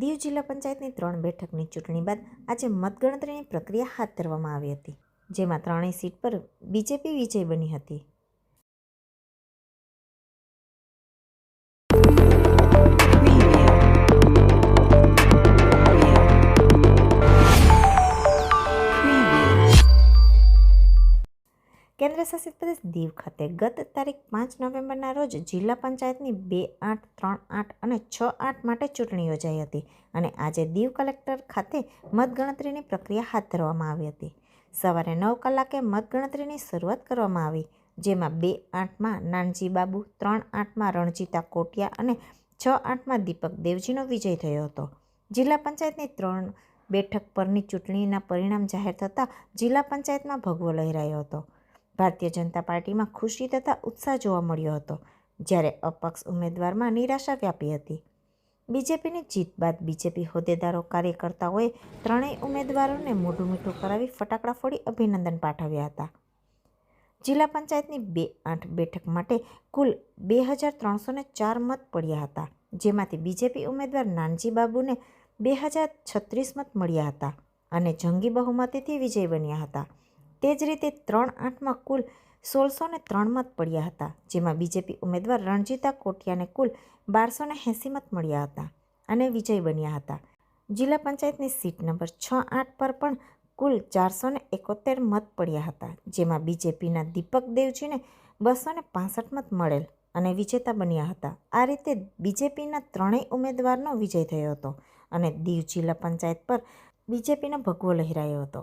દીવ જિલ્લા પંચાયતની ત્રણ બેઠકની ચૂંટણી બાદ આજે મતગણતરીની પ્રક્રિયા હાથ ધરવામાં આવી હતી, જેમાં ત્રણેય સીટ પર બીજેપી વિજય બની હતી. કેન્દ્રશાસિત પ્રદેશ દીવ ખાતે ગત તારીખ પાંચ નવેમ્બરના રોજ જિલ્લા પંચાયતની બે આઠ ત્રણ આઠ અને છ આઠ માટે ચૂંટણી યોજાઈ હતી અને આજે દીવ કલેક્ટર ખાતે મતગણતરીની પ્રક્રિયા હાથ ધરવામાં આવી હતી. સવારે નવ કલાકે મતગણતરીની શરૂઆત કરવામાં આવી, જેમાં બે આઠમાં નાનજી બાબુ, ત્રણ આઠમાં રણજીતા કોટિયા અને છ આઠમાં દીપક દેવજીનો વિજય થયો હતો. જિલ્લા પંચાયતની ત્રણ બેઠક પરની ચૂંટણીના પરિણામ જાહેર થતાં જિલ્લા પંચાયતમાં ભગવો લહેરાયો હતો. ભારતીય જનતા પાર્ટીમાં ખુશી તથા ઉત્સાહ જોવા મળ્યો હતો, જ્યારે અપક્ષ ઉમેદવારમાં નિરાશા વ્યાપી હતી. બીજેપીની જીત બાદ બીજેપી હોદ્દેદારો કાર્યકર્તાઓએ ત્રણેય ઉમેદવારોને મોઢું મીઠું કરાવી ફટાકડા ફોડી અભિનંદન પાઠવ્યા હતા. જિલ્લા પંચાયતની બે આઠ બેઠક માટે કુલ બે હજાર ત્રણસો ને ચાર મત પડ્યા હતા, જેમાંથી બીજેપી ઉમેદવાર નાનજી બાબુને બે હજાર છત્રીસ મત મળ્યા હતા અને જંગી બહુમતીથી વિજય બન્યા હતા. તે જ રીતે ત્રણ આઠમાં કુલ સોળસો ને ત્રણ મત પડ્યા હતા, જેમાં બીજેપી ઉમેદવાર રણજીતા કોટિયાને કુલ બારસો ને એંસી મત મળ્યા હતા અને વિજય બન્યા હતા. જિલ્લા પંચાયતની સીટ નંબર છ આઠ પર પણ કુલ ચારસો ને એકોતેર મત પડ્યા હતા, જેમાં બીજેપીના દીપક દેવજીને બસો ને પાસઠ મત મળેલ અને વિજેતા બન્યા હતા. આ રીતે બીજેપીના ત્રણેય ઉમેદવારનો વિજય થયો હતો અને દીવ જિલ્લા પંચાયત પર બીજેપીનો ભગવો લહેરાયો હતો.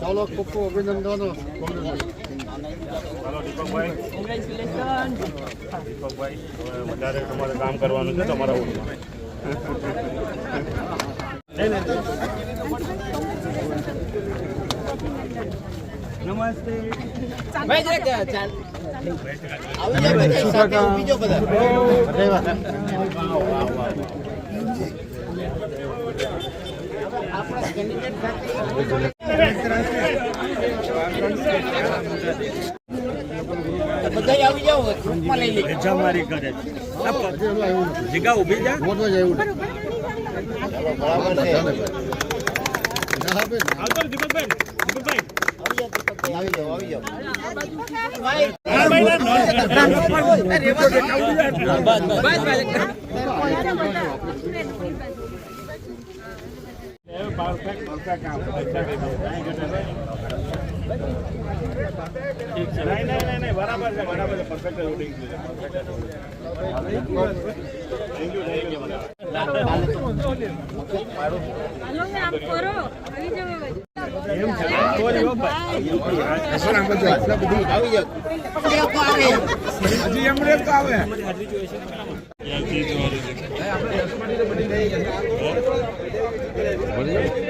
ચાલો ખૂબ ખૂબ અભિનંદનો દીપકભાઈ વધારે તમારે કામ કરવાનું છે તમારા ઓળમાં ભેજા મારી કરે જગ્યા ઊભી જા. મોટો જ એવું બરાબર છે. આવતો દીપકભાઈ દીપકભાઈ. બરાબર છે બરાબર છે perfect thank you thank you હજી એમણે તો આવે ગાડી પર લઈ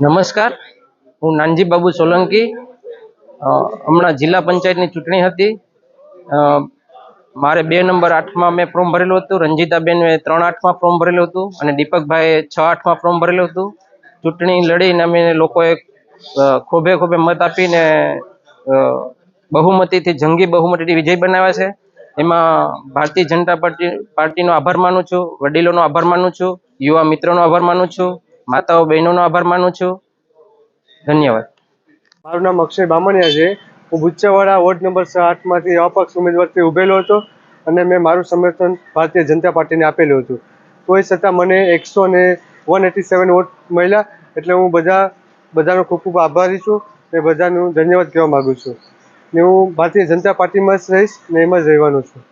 નમસ્કાર. હું નાનજી બાબુ સોલંકી હમણાં જિલ્લા પંચાયતની ચૂંટણી હતી. મારે બે નંબર આઠમાં મેં ફોર્મ ભરેલું હતું. રંજીતાબેન ત્રણ આઠમાં ફોર્મ ભરેલું હતું અને દીપકભાઈએ છ આઠમાં ફોર્મ ભરેલું હતું. ચૂંટણી લડીને અમે લોકોએ ખોભે ખોબે મત આપીને બહુમતીથી જંગી બહુમતીથી વિજય બનાવ્યા છે. એમાં ભારતીય જનતા પાર્ટી, પાર્ટીનો આભાર માનું છું, વડીલોનો આભાર માનું છું, યુવા મિત્રોનો આભાર માનું છું, માતાઓ બહેનોનો આભાર માનું છું. ધન્યવાદ. મારું નામ અક્ષય બામણિયા છે. હું બુચ્ચાવાડા વોર્ડ નંબર આઠમાંથી અપક્ષ ઉમેદવારથી ઉભેલો હતો અને મેં મારું સમર્થન ભારતીય જનતા પાર્ટીને આપેલું હતું. તોય છતાં મને એકસો ને વન એટી સેવન વોટ મળ્યા એટલે હું બધા, બધાનો ખૂબ ખૂબ આભારી છું ને બધાનું ધન્યવાદ કહેવા માગું છું. ને હું ભારતીય જનતા પાર્ટીમાં જ રહીશ ને એમાં જ રહેવાનો છું.